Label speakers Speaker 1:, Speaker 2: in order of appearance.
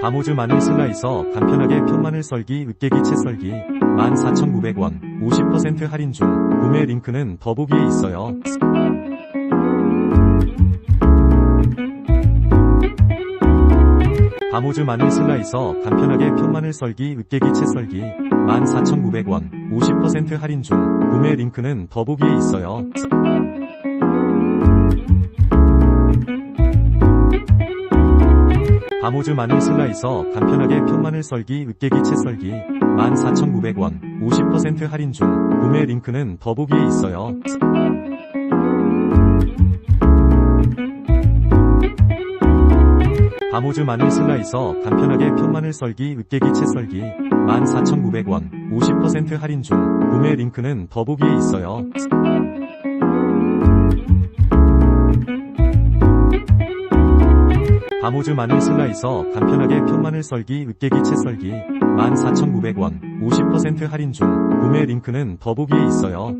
Speaker 1: 바모즈 마늘 슬라이서 간편하게 편마늘 썰기 으깨기 채 썰기 14,900원 50% 할인 중 구매 링크는 더보기에 있어요. 바모즈 마늘 슬라이서 간편하게 편마늘 썰기 으깨기 채 썰기 14,900원 50% 할인 중 구매 링크는 더보기에 있어요. 바모즈 마늘 슬라이서 간편하게 편마늘 썰기 으깨기 채 썰기 14,900원 50% 할인 중 구매 링크는 더보기에 있어요. 바모즈 마늘 슬라이서 간편하게 편마늘 썰기 으깨기 채 썰기 14,900원 50% 할인 중 구매 링크는 더보기에 있어요. 바모즈 마늘 슬라이서 간편하게 편마늘 썰기 으깨기 채 썰기 14,900원 50% 할인 중 구매 링크는 더보기에 있어요.